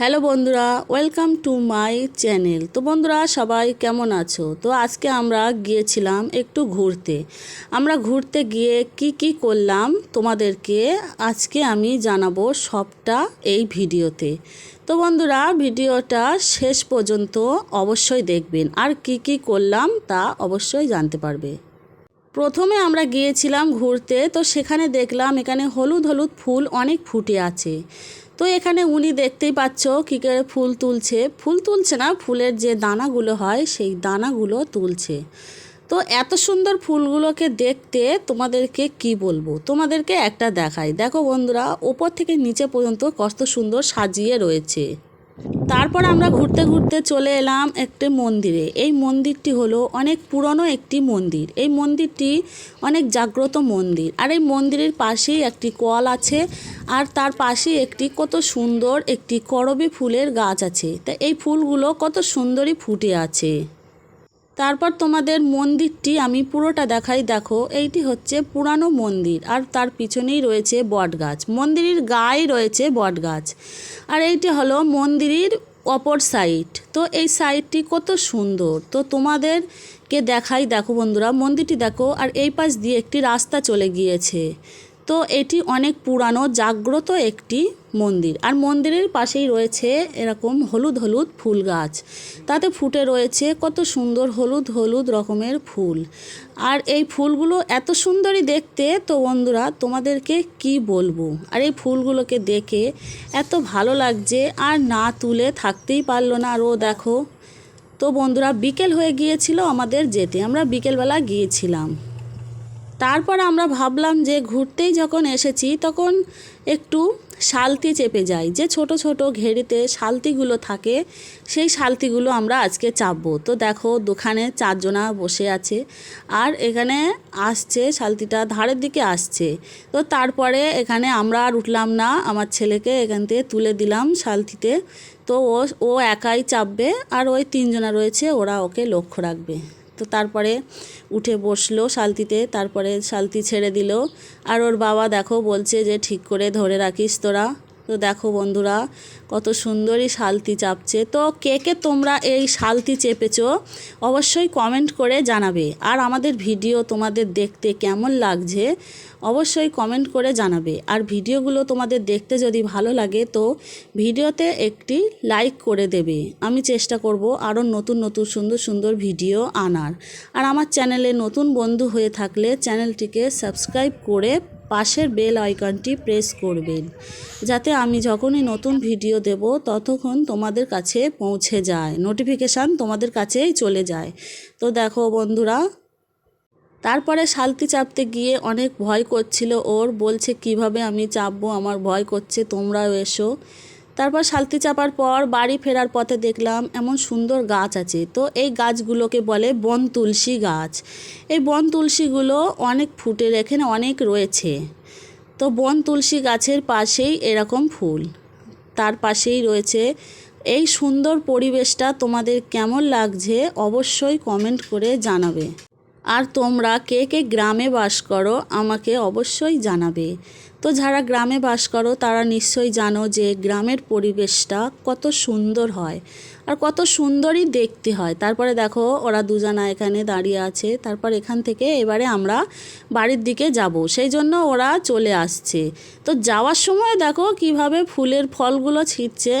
Hello বন্ধুরা welcome to my channel তো বন্ধুরা, সবাই কেমন আছো? তো আজকে আমরা গিয়েছিলাম একটু ঘুরতে। আমরা ঘুরতে গিয়ে কি কি করলাম তোমাদেরকে আজকে আমি জানাব সবটা এই ভিডিওতে। তো বন্ধুরা, ভিডিওটা শেষ পর্যন্ত অবশ্যই দেখবেন। আর কি কি করলাম তা অবশ্যই জানতে পারবে। প্রথমে আমরা গিয়েছিলাম ঘুরতে, তো সেখানে দেখলাম এখানে হলুদ হলুদ ফুল অনেক ফুটে আছে। তো এখানে উনি দেখতেই পাচ্ছ কী করে ফুল তুলছে। ফুল তুলছে না, ফুলের যে দানাগুলো হয় সেই দানাগুলো তুলছে। তো এত সুন্দর ফুলগুলোকে দেখতে তোমাদেরকে কি বলব? তোমাদেরকে একটা দেখাই। দেখো বন্ধুরা, ওপর থেকে নিচে পর্যন্ত কত সুন্দর সাজিয়ে রয়েছে। তারপর আমরা ঘুরতে ঘুরতে চলে এলাম একটি মন্দিরে। এই মন্দিরটি হলো অনেক পুরনো একটি মন্দির। এই মন্দিরটি অনেক জাগ্রত মন্দির। আর এই মন্দিরের পাশেই একটি কল আছে আর তার পাশে একটি কত সুন্দর একটি করবী ফুলের গাছ আছে। তা এই ফুলগুলো কত সুন্দরই ফুটে আছে। তারপর তোমাদের মন্দিরটি আমি পুরোটা দেখাই। দেখো, এইটি হচ্ছে পুরানো মন্দির আর তার পিছনেই রয়েছে বটগাছ। মন্দিরের গায়ে রয়েছে বটগাছ। আর এইটি হলো মন্দিরের অপর সাইড। তো এই সাইডটি কত সুন্দর। তো তোমাদেরকে দেখাই। দেখো বন্ধুরা, মন্দিরটি দেখো, আর এই পাশ দিয়ে একটি রাস্তা চলে গিয়েছে। তো এটি অনেক পুরানো, জাগ্রত একটি মন্দির। আর মন্দিরের পাশেই রয়েছে এরকম হলুদ হলুদ ফুল গাছ। তাতে ফুটে রয়েছে কত সুন্দর হলুদ হলুদ রকমের ফুল। আর এই ফুলগুলো এত সুন্দরই দেখতে, তো বন্ধুরা তোমাদেরকে কি বলব? আর এই ফুলগুলোকে দেখে এত ভালো লাগছে, আর না তুলে থাকতেই পারল না। আর ও দেখো, তো বন্ধুরা বিকেল হয়ে গিয়েছিল আমাদের যেতে। আমরা বিকেলবেলা গিয়েছিলাম। তারপর আমরা ভাবলাম যে ঘুরতেই যখন এসেছি তখন একটু শালতি চেপে যাই। যে ছোট ছোট ঘেরিতে শালতিগুলো থাকে, সেই শালতিগুলো আমরা আজকে চাপবো। তো দেখো, দোকানে চারজনা বসে আছে আর এখানে আসছে, শালতিটা ধারের দিকে আসছে। তো তারপরে এখানে আমরা আর উঠলাম না, আমার ছেলেকে এখান থেকে তুলে দিলাম শালতিতে। তো ও ও একাই চাপবে আর ওই তিনজনা রয়েছে, ওরা ওকে লক্ষ্য রাখবে। তো তারপরে উঠে বসল শালতিতে, তারপরে শালতি ছেড়ে দিল। আর ওর বাবা দেখো বলছে যে, ঠিক করে ধরে রাখিস তোরা। তো দেখো বন্ধুরা, কত সুন্দরই শালতি চাপছে। তো কে কে তোমরা এই শালতি চেপেছো, অবশ্যই কমেন্ট করে জানাবে। আর আমাদের ভিডিও তোমাদের দেখতে কেমন লাগছে, অবশ্যই কমেন্ট করে জানাবে। আর ভিডিওগুলো তোমাদের দেখতে যদি ভালো লাগে, তো ভিডিওতে একটি লাইক করে দেবে। আমি চেষ্টা করব আরও নতুন নতুন সুন্দর সুন্দর ভিডিও আনার। আর আমার চ্যানেলে নতুন বন্ধু হয়ে থাকলে চ্যানেলটিকে সাবস্ক্রাইব করে পাশের বেল আইকনটি প্রেস করবেন। যাতে আমি যখনই নতুন ভিডিও দেব, ততক্ষণ তোমাদের কাছে পৌঁছে যায়। নোটিফিকেশান তোমাদের কাছেই চলে যায়। তো দেখো বন্ধুরা, তারপরে শালতি চাপতে গিয়ে অনেক ভয় করছিল। ওর বলছে, কীভাবে আমি চাপবো? আমার ভয় করছে, তোমরাও এসো। তারপর শালতি চাপার পর বাড়ি ফেরার পথে দেখলাম এমন সুন্দর গাছ আছে। তো এই গাছগুলোকে বলে বন তুলসী গাছ। এই বন তুলসীগুলো অনেক ফুটের এখানে অনেক রয়েছে। তো বন তুলসী গাছের পাশেই এরকম ফুল। তার পাশেই রয়েছে। এই সুন্দর পরিবেশটা তোমাদের কেমন লাগছে অবশ্যই কমেন্ট করে জানাবে। আর তোমরা কে কে গ্রামে বাস করো আমাকে অবশ্যই জানাবে। তো যারা গ্রামে বাস করো, তারা নিশ্চয়ই জানো যে গ্রামের পরিবেশটা কত সুন্দর হয় আর কত সুন্দরই দেখতে হয়। তারপরে দেখো, ওরা দুজনা এখানে দাঁড়িয়ে আছে। তারপর এখান থেকে এবারে আমরা বাড়ির দিকে যাব। সেই জন্য ওরা চলে আসছে। তো যাওয়ার সময় দেখো কীভাবে ফুলের ফলগুলো ছিটছে।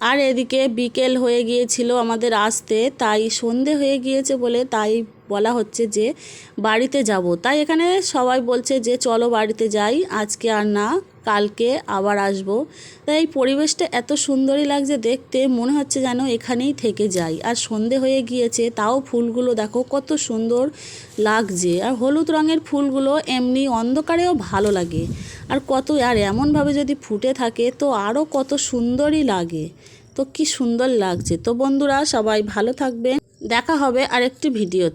আর এদিকে বিকেল হয়ে গিয়েছিল আমাদের আসতে তাই সন্ধে হয়ে গিয়েছে বলে তাই বলা হচ্ছে যে বাড়িতে যাব। তাই এখানে সবাই বলছে যে চলো বাড়িতে যাই, আজকে আর না, কালকে আবার আসব। তাই এই পরিবেশটা এত সুন্দরই লাগছে দেখতে, মনে হচ্ছে যেন এখানেই থেকে যাই। আর সন্ধে হয়ে গিয়েছে, তাও ফুলগুলো দেখো কত সুন্দর লাগছে। আর হলুদ রঙের ফুলগুলো এমনি অন্ধকারেও ভালো লাগে। আর কত, আর এমনভাবে যদি ফুটে থাকে, তো আরও কত সুন্দরই লাগে। তো কি সুন্দর লাগছে। তো বন্ধুরা, সবাই ভালো থাকবেন। দেখা হবে আরেকটি ভিডিও